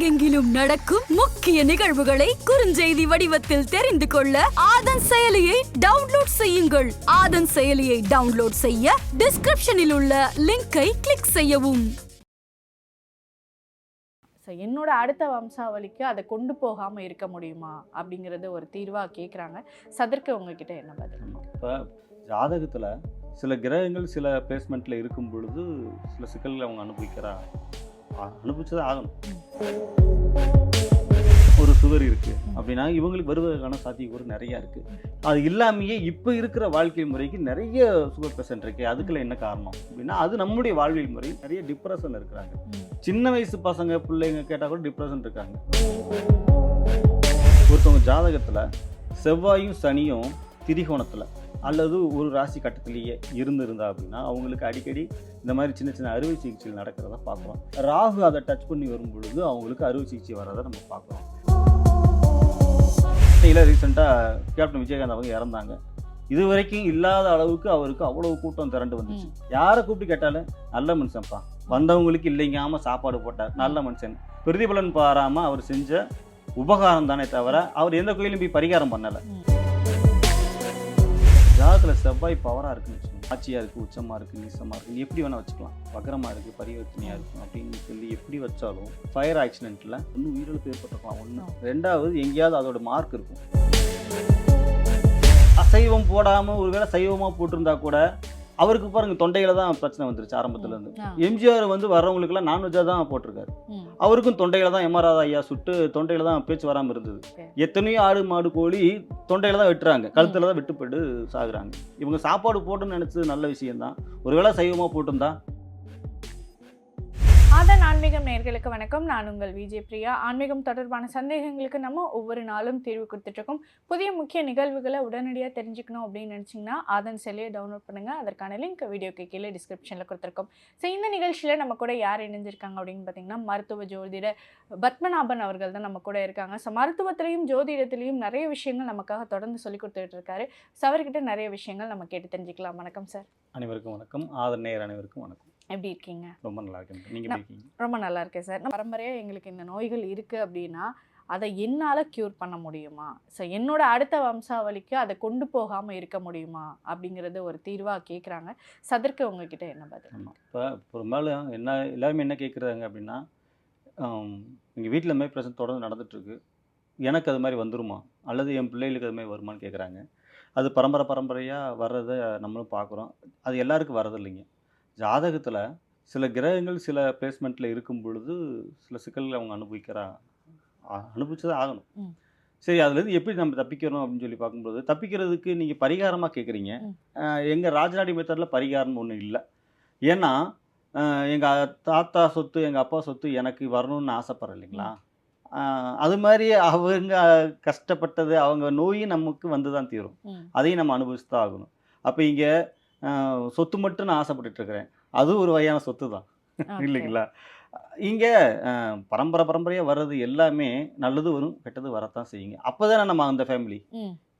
உலகெங்கிலும் நடக்கும் முக்கிய நிகழ்வுகளை குறுஞ்செய்தி வடிவத்தில் தெரிந்து கொள்ள ஆதன் செயலியை டவுன்லோட் செய்யுங்கள். ஆதன் செயலியை டவுன்லோட் செய்ய டிஸ்கிரிப்ஷனில் உள்ள லிங்கை கிளிக் செய்யவும். என்னோட அடுத்த வம்சாவளிக்கு அதை கொண்டு போகாமல் இருக்க முடியுமா அப்படிங்கிறது ஒரு தீர்வாக கேட்குறாங்க சதற்கு உங்ககிட்ட என்ன பதில்? இப்போ ஜாதகத்தில் சில கிரகங்கள் சில பிளேஸ்மெண்ட்டில் இருக்கும் பொழுது சில சிக்கல்களை அவங்க அனுபவிக்கிறாங்க அனுபவிச்சது ஆகணும். ஒரு சுவர் இருக்குது அப்படின்னா இவங்களுக்கு வருவதற்கான சாத்தியக்கூறு நிறையா இருக்குது அது இல்லாமையே இப்போ இருக்கிற வாழ்க்கை முறைக்கு நிறைய சுகர் பெர்சன்ட் இருக்கு அதுக்குள்ள என்ன காரணம்? அப்படின்னா அது நம்முடைய வாழ்வியல் முறை நிறைய டிப்ரெஷன் இருக்கிறாங்க. சின்ன வயசு பசங்க பிள்ளைங்க கேட்டால் கூட டிப்ரெஷன் இருக்காங்க. ஒருத்தவங்க ஜாதகத்தில் செவ்வாயும் சனியும் திரிகோணத்தில். அல்லது ஒரு ராசி கட்டத்திலேயே இருந்திருந்தா அப்படின்னா அவங்களுக்கு அடிக்கடி இந்த மாதிரி சின்ன சின்ன அறுவை சிகிச்சைகள் நடக்கிறத பார்க்குறோம். ராகு அதை டச் பண்ணி வரும் பொழுது அவங்களுக்கு அறுவை சிகிச்சை வர்றதை நம்ம பார்க்குறோம். இல்லை ரீசெண்டாக கேப்டன் விஜயகாந்த் அவங்க இறந்தாங்க. இது வரைக்கும் இல்லாத அளவுக்கு அவருக்கு அவ்வளவு கூட்டம் திரண்டு வந்துச்சு. யாரை கூப்பிட்டு கேட்டாலும் நல்ல மனுஷன்ப்பா. வந்தவங்களுக்கு இல்லைங்காம சாப்பாடு போட்டார். நல்ல மனுஷன். பிரதிபலன் பாராம அவர் செஞ்ச உபகாரம் தானே தவிர அவர் எந்த கோயிலும் போய் பரிகாரம் பண்ணலை. ஜாதகத்தில் செவ்வாய் பவராக இருக்குன்னு வச்சுக்கோங்க. ஆட்சியாக இருக்குது உச்சமாக இருக்குது நீசமாக இருக்குது எப்படி வேணால் வச்சுக்கலாம். வக்கரமாக இருக்குது பரிவர்த்தனையாக இருக்கும் அப்படின்னு சொல்லி எப்படி வச்சாலும் ஃபயர் ஆக்சிடென்ட்டில் இன்னும் உயிரிழப்பு ஏற்பட்டிருக்கலாம் ஒன்று ரெண்டாவது எங்கேயாவது அதோட மார்க் இருக்கும். அசைவம் போடாமல் ஒருவேளை சைவமாக போட்டிருந்தா கூட அவருக்கு பாருங்க தொண்டையில தான் பிரச்சனை வந்துருச்சு ஆரம்பத்துல இருந்து. எம்ஜிஆர் வந்து வர்றவங்களுக்குலாம் நான்வெஜ்ஜாக தான் போட்டிருக்காரு. அவருக்கும் தொண்டையில தான் எம்ஆர்ஆர் ஐயா சுட்டு தொண்டையில தான் பேச்சு வராமல் இருந்தது. எத்தனையோ ஆடு மாடு கோழி தொண்டையில தான் வெட்டுறாங்க. கழுத்துல தான் விட்டுப்பட்டு சாகுறாங்க. இவங்க சாப்பாடு போட்டுன்னு நினைச்சது நல்ல விஷயம்தான். ஒருவேளை சைவமா போட்டிருந்தா அதன் ஆன்மீகம் நேர்களுக்கு வணக்கம். நான் உங்கள் விஜய் பிரியா. ஆன்மீகம் தொடர்பான சந்தேகங்களுக்கு நம்ம ஒவ்வொரு நாளும் தீர்வு கொடுத்துட்ருக்கோம். புதிய முக்கிய நிகழ்வுகளை உடனடியாக தெரிஞ்சுக்கணும் அப்படின்னு நினச்சிங்கன்னா ஆதன் செல்லையை டவுன்லோட் பண்ணுங்கள் அதற்கான லிங்க் வீடியோக்கு கீழே டிஸ்கிரிப்ஷனில் கொடுத்துருக்கோம். ஸோ இந்த நிகழ்ச்சியில் நம்ம கூட யார் இணைஞ்சிருக்காங்க அப்படின்னு பார்த்தீங்கன்னா மருத்துவ ஜோதிட பத்மநாபன் அவர்கள் தான் நம்ம கூட இருக்காங்க. ஸோ மருத்துவத்திலையும் ஜோதிடத்திலையும் நிறைய விஷயங்கள் நமக்காக தொடர்ந்து சொல்லி கொடுத்துட்டு இருக்காரு ஸோ அவர்கிட்ட நிறைய விஷயங்கள் நம்ம கேட்டு தெரிஞ்சுக்கலாம். வணக்கம் சார் அனைவருக்கும் வணக்கம். ஆதர் அனைவருக்கும் வணக்கம். எப்படி இருக்கீங்க? ரொம்ப நல்லா இருக்கேன் ரொம்ப நல்லா இருக்கேன் சார் பரம்பரையாக எங்களுக்கு இந்த நோய்கள் இருக்குது அப்படின்னா அதை என்னால் க்யூர் பண்ண முடியுமா? ஸோ என்னோட அடுத்த வம்சாவளிக்கு அதை கொண்டு போகாமல் இருக்க முடியுமா? அப்படிங்கிறது ஒரு தீர்வாக கேட்குறாங்க சதற்கு உங்ககிட்ட என்ன பதில்? ஆமாம் இப்போ பெரும்பாலும் என்ன எல்லாருமே என்ன கேட்குறாங்க அப்படின்னா எங்கள் வீட்டில் மாதிரி பிரச்சனை தொடர்ந்து நடந்துட்டுருக்கு. எனக்கு அது மாதிரி வந்துருமா? அல்லது என் பிள்ளைகளுக்கு அது மாதிரி வருமான்னு கேட்குறாங்க அது பரம்பரை பரம்பரையாக வர்றதை நம்மளும் பார்க்குறோம் அது எல்லாருக்கும் வர்றது இல்லைங்க ஜாதகத்தில் சில கிரகங்கள் சில பிளேஸ்மெண்ட்டில் இருக்கும் பொழுது சில சிக்கல்களை அவங்க அனுபவிக்கிறா அ- அனுபவிச்சது ஆகணும். சரி அதுலேருந்து எப்படி நம்ம தப்பிக்கிறோம் அப்படின்னு சொல்லி பார்க்கும்போது தப்பிக்கிறதுக்கு நீங்கள் பரிகாரமாக கேட்குறீங்க. எங்கள் ராஜநாடி மெத்தடில் பரிகாரம் ஒன்றும் இல்லை. ஏன்னா எங்கள் தாத்தா சொத்து எங்கள் அப்பா சொத்து எனக்கு வரணும்னு ஆசைப்படுறேன் இல்லைங்களா? அது மாதிரி அவங்க கஷ்டப்பட்டது அவங்க நோயும் நமக்கு வந்து தான் தீரும். அதையும் நம்ம அனுபவிச்சு தான் ஆகணும். அப்போ இங்கே சொத்து மட்டும் நான் ஆசைப்பட்டுட்டு இருக்கிறேன் அதுவும் ஒரு வகையான சொத்து தான். இல்லைங்களா? இங்கே பரம்பரை பரம்பரையாக வர்றது எல்லாமே நல்லது வரும் கெட்டது வரத்தான் செய்யுங்க. அப்போ தானே நம்ம அந்த ஃபேமிலி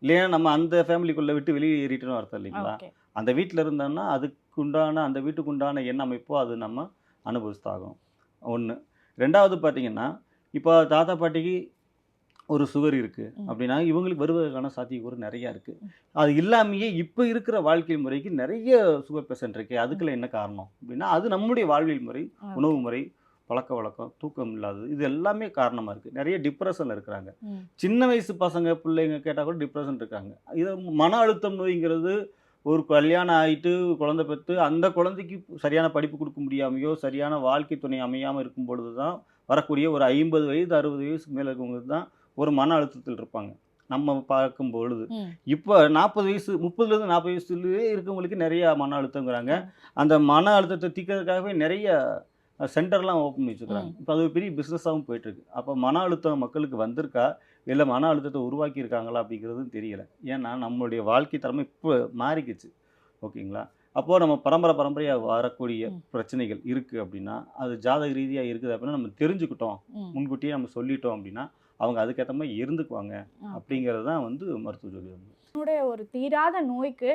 இல்லையா நம்ம அந்த ஃபேமிலிக்குள்ளே விட்டு வெளியே ஏறிட்டோன்னு அர்த்தம் இல்லைங்களா? அந்த வீட்டில் இருந்தோம்னா அதுக்கு உண்டான அந்த வீட்டுக்கு உண்டான என்ன அமைப்போ அது நம்ம அனுபவிச்சாகும் ஒன்று ரெண்டாவது பார்த்தீங்கன்னா இப்போ தாத்தா பாட்டிக்கு ஒரு சுகர் இருக்குது. அப்படின்னா இவங்களுக்கு வருவதற்கான சாத்தியக்கூறு நிறையா இருக்குது அது இல்லாமையே இப்போ இருக்கிற வாழ்க்கை முறைக்கு நிறைய சுகர் பேஷண்ட் இருக்கு அதுக்குள்ள என்ன காரணம் அப்படின்னா அது நம்முடைய வாழ்வியல் முறை உணவு முறை பழக்க வழக்கம் தூக்கம் இல்லாதது இது எல்லாமே காரணமாக இருக்குது நிறைய டிப்ரெஷனில் இருக்கிறாங்க. சின்ன வயசு பசங்க பிள்ளைங்க கேட்டால் கூட டிப்ரெஷன் இருக்காங்க. இது மன அழுத்தம் நோய்ங்கிறது ஒரு கல்யாணம் ஆகிட்டு குழந்தை பெற்று அந்த குழந்தைக்கு சரியான படிப்பு கொடுக்க முடியாமையோ சரியான வாழ்க்கை துணை அமையாமல் இருக்கும் பொழுது தான் வரக்கூடிய ஒரு ஐம்பது வயது அறுபது வயசுக்கு மேலே இருக்கவங்க தான் ஒரு மன அழுத்தத்தில் இருப்பாங்க. நம்ம பார்க்கும் பொழுது. இப்போ நாற்பது வயசு முப்பதுலேருந்து நாற்பது வயசுலேயே இருக்கவங்களுக்கு நிறைய மன அழுத்தங்கிறாங்க. அந்த மன அழுத்தத்தை தீர்க்கறதுக்காகவே நிறைய சென்டர்லாம் ஓப்பன் பண்ணி வச்சுக்கிறாங்க இப்போ அது ஒரு பெரிய பிஸ்னஸாகவும் போயிட்டுருக்கு. அப்போ மன அழுத்தம் மக்களுக்கு வந்திருக்கா? இல்லை மன அழுத்தத்தை உருவாக்கி இருக்காங்களா அப்படிங்கிறதும் தெரியல. ஏன்னா நம்மளுடைய வாழ்க்கை தரமே இப்போ மாறிக்கிச்சு. ஓகேங்களா? அப்போது நம்ம பரம்பரை பரம்பரையாக வரக்கூடிய. பிரச்சனைகள் இருக்குது அப்படின்னா அது ஜாதக ரீதியாக இருக்குது அப்படின்னா நம்ம தெரிஞ்சுக்கிட்டோம். முன்கூட்டியே நம்ம சொல்லிட்டோம் அப்படின்னா அவங்க அதுக்கேற்ற மாதிரி இருந்துக்குவாங்க. அப்படிங்கிறது தான் வந்து மருத்துவ ஜோதிடம் என்னுடைய ஒரு தீராத நோய்க்கு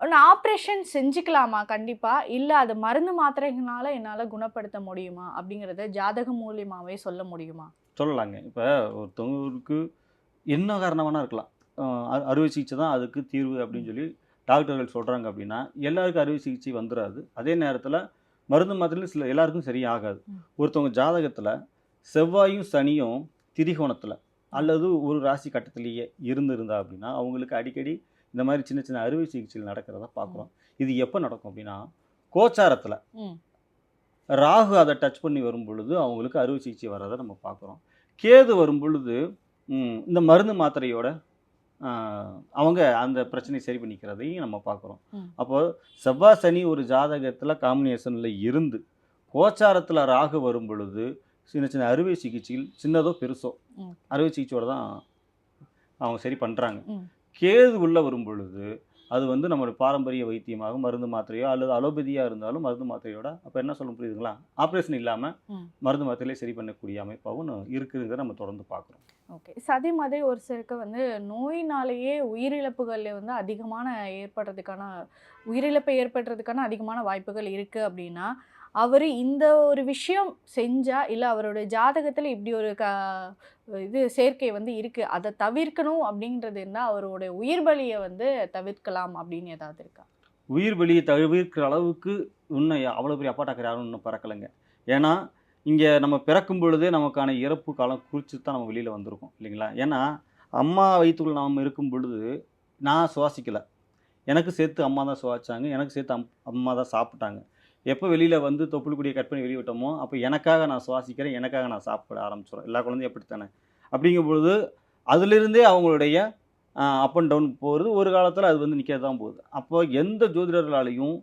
ஒன்று ஆப்ரேஷன் செஞ்சுக்கலாமா? கண்டிப்பாக இல்லை அது மருந்து மாத்திரைகளால என்னால் குணப்படுத்த முடியுமா? அப்படிங்கிறத ஜாதகம் மூலியமாவே சொல்ல முடியுமா? சொல்லலாங்க. இப்போ ஒருத்தவங்களுக்கு என்ன காரணமான இருக்கலாம். அறுவை சிகிச்சை தான் அதுக்கு தீர்வு அப்படின்னு சொல்லி டாக்டர்கள் சொல்கிறாங்க அப்படின்னா எல்லாருக்கும் அறுவை சிகிச்சை வந்துடாது அதே நேரத்தில் மருந்து மாத்திரையில் சில எல்லாருக்கும் சரியாகாது. ஒருத்தவங்க ஜாதகத்தில் செவ்வாயும் சனியும் திரிகோணத்தில் அல்லது ஒரு ராசி கட்டத்திலேயே இருந்திருந்தா அப்படின்னா அவங்களுக்கு அடிக்கடி இந்த மாதிரி சின்ன சின்ன அறுவை சிகிச்சைகள் நடக்கிறத பார்க்குறோம். இது எப்போ நடக்கும் அப்படின்னா கோச்சாரத்தில் ராகு அதை டச் பண்ணி வரும் பொழுது அவங்களுக்கு அறுவை சிகிச்சை வர்றதை நம்ம பார்க்குறோம். கேது வரும் பொழுது இந்த மருந்து மாத்திரையோட அவங்க அந்த பிரச்சனையை சரி பண்ணிக்கிறதையும் நம்ம பார்க்குறோம். ம். அப்போ செவ்வாய் சனி ஒரு ஜாதகத்தில் காம்பினேஷனில் இருந்து கோச்சாரத்தில் ராகு வரும் பொழுது சின்ன சின்ன அறுவை சிகிச்சைகள் சின்னதோ பெருசோ. அறுவை சிகிச்சையோட தான் அவங்க சரி பண்ணுறாங்க. கேது உள்ள வரும் பொழுது அது வந்து நம்மளுடைய பாரம்பரிய வைத்தியமாக மருந்து மாத்திரையோ அல்லது அலோபதியாக இருந்தாலும் மருந்து மாத்திரையோட அப்போ என்ன சொல்ல புரியுதுங்களா ஆப்ரேஷன் இல்லாமல். மருந்து மாத்திரையிலே சரி பண்ணக்கூடிய அமைப்பாகவும் இருக்குதுங்கிறத நம்ம தொடர்ந்து பார்க்குறோம் ஓகே அதே மாதிரி ஒரு சிலருக்கு வந்து நோயினாலேயே உயிரிழப்புகள் வந்து அதிகமான ஏற்படுறதுக்கான உயிரிழப்பை ஏற்படுறதுக்கான அதிகமான வாய்ப்புகள் இருக்குது அப்படின்னா அவர் இந்த ஒரு விஷயம் செஞ்சால் இல்லை அவருடைய ஜாதகத்தில் இப்படி ஒரு க இது சேர்க்கை வந்து இருக்குது அதை தவிர்க்கணும் அப்படின்றது என்ன அவருடைய உயிர் பலியை வந்து தவிர்க்கலாம் அப்படின்னு ஏதாவது இருக்கா? உயிர் பலியை தவிர்க்கிற அளவுக்கு இன்னும் அவ்வளோ பெரிய அப்பாட்டாக்கிற யாரும் இன்னும் பிறக்கலைங்க. ஏன்னா இங்கே நம்ம பிறக்கும் பொழுதே நமக்கான இறப்பு காலம் குறித்து தான் நம்ம வெளியில் வந்திருக்கோம் இல்லைங்களா? ஏன்னா அம்மா வயிற்றுக்குள் நாம் இருக்கும் பொழுது நான் சுவாசிக்கலை. எனக்கு சேர்த்து அம்மா தான் சுவாசிச்சாங்க எனக்கு சேர்த்து அம் அம்மா தான் சாப்பிட்டாங்க. எப்போ வெளியில் வந்து தொப்புள் கொடியை கட் பண்ணி வெளியே விட்டோமோ அப்போ எனக்காக நான் சுவாசிக்கிறேன் எனக்காக நான் சாப்பிட ஆரம்பிச்சிடும் எல்லா குழந்தையும் அப்படித்தானே? அப்படிங்கும் பொழுது அதிலிருந்தே அவங்களுடைய அப் அண்ட் டவுன் போகிறது ஒரு காலத்தில் அது வந்து நிற்க தான் போகுது. அப்போ எந்த ஜோதிடர்களாலையும்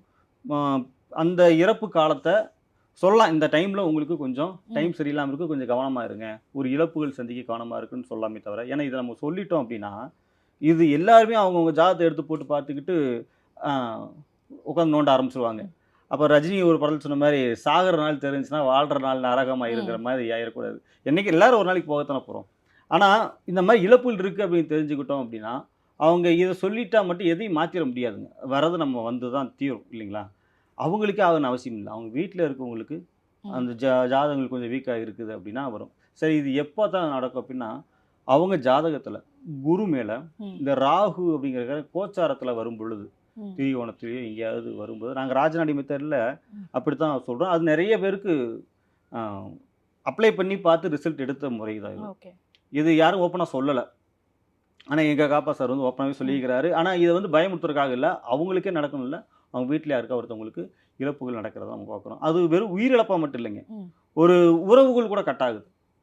அந்த இறப்பு காலத்தை சொல்லலாம். இந்த டைமில் உங்களுக்கு கொஞ்சம் டைம் சரியில்லாமல் இருக்கு. கொஞ்சம் கவனமாக இருங்க. ஒரு இழப்புகள் சந்திக்க கவனமாக இருக்குன்னு சொல்லாமே தவிர ஏன்னா இதை நம்ம சொல்லிட்டோம் அப்படின்னா இது எல்லாருமே அவங்கவுங்க ஜாதகத்தை எடுத்து போட்டு பார்த்துக்கிட்டு உட்காந்து நோண்ட ஆரம்பிச்சிருவாங்க. அப்போ ரஜினி ஒரு படத்தில் சொன்ன மாதிரி சாகிற நாள் தெரிஞ்சுன்னா வாழ்கிற நாள் நரகமாக இருக்கிற மாதிரி ஆயிடக்கூடாது என்னைக்கு எல்லாரும் ஒரு நாளைக்கு போகத்தானே போகிறோம் ஆனால் இந்த மாதிரி இழப்புகள் இருக்குது அப்படின்னு தெரிஞ்சுக்கிட்டோம் அப்படின்னா அவங்க இதை சொல்லிட்டா மட்டும் எதையும் மாற்றிட முடியாதுங்க வரது நம்ம வந்து தான் தீரும் இல்லைங்களா அவங்களுக்கே ஆகணும் அவசியம் இல்லை அவங்க வீட்டில் இருக்கவங்களுக்கு. அந்த ஜா ஜாதகங்கள் கொஞ்சம் வீக்காக இருக்குது அப்படின்னா வரும் சரி இது எப்போ தான் நடக்கும் அப்படின்னா அவங்க ஜாதகத்தில் குரு மேலே. இந்த ராகு அப்படிங்கிற கோச்சாரத்தில் வரும் பொழுது. திரிகோணத்துலேயோ எங்கேயாவது வரும்போது. நாங்கள் ராஜநாடி மெத்தடில். அப்படி தான் சொல்கிறோம் அது நிறைய பேருக்கு அப்ளை பண்ணி பார்த்து ரிசல்ட் எடுத்த முறை தான் இது யாரும் ஓப்பனாக சொல்லலை. ஆனால் எங்கள் காப்பா சார் வந்து ஓப்பனாகவே சொல்லியிருக்கிறாரு. ஆனால் இதை வந்து பயமுறுத்துறதுக்காக இல்லை. அவங்களுக்கே நடக்கணும் இல்லை அவங்க வீட்டில் யாருக்கா ஒருத்தவங்களுக்கு இழப்புகள் நடக்கிறத நம்ம பார்க்குறோம். அது வெறும் உயிரிழப்பாக மட்டும் இல்லைங்க. ஒரு உறவுகள் கூட கட் ஆகுது.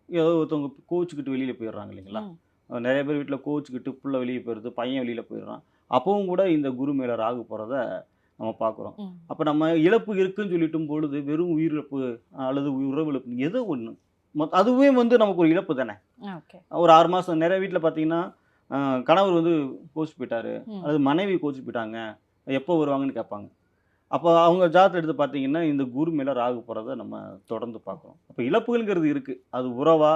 ஏதோ ஒருத்தவங்க கோச்சிக்கிட்டு வெளியில் போயிடுறாங்க இல்லைங்களா? நிறைய பேர் வீட்டில் கோச்சிக்கிட்டு புள்ள வெளியே போயிடுது பையன் வெளியில் போயிடுறான். அப்பவும் கூட இந்த குரு மேலே ராகு போகிறத நம்ம பார்க்குறோம். அப்போ நம்ம இழப்பு இருக்குன்னு சொல்லிட்டும் பொழுது வெறும் உயிரிழப்பு அல்லது உறவு இழப்பு ஏதோ ஒன்று அதுவே வந்து நமக்கு ஒரு இழப்பு தானே? ஒரு ஆறு மாதம் நிறைய வீட்டில் பார்த்தீங்கன்னா கணவர் வந்து கோச்சு போயிட்டாரு. அல்லது மனைவி கோச்சு போயிட்டாங்க. எப்போ வருவாங்கன்னு கேட்பாங்க. அப்போ அவங்க ஜாதகத்தை எடுத்து பார்த்தீங்கன்னா இந்த குரு மேலே ராகு போகிறத நம்ம தொடர்ந்து பார்க்குறோம் அப்போ இழப்புகள்ங்கிறது இருக்குது அது உறவா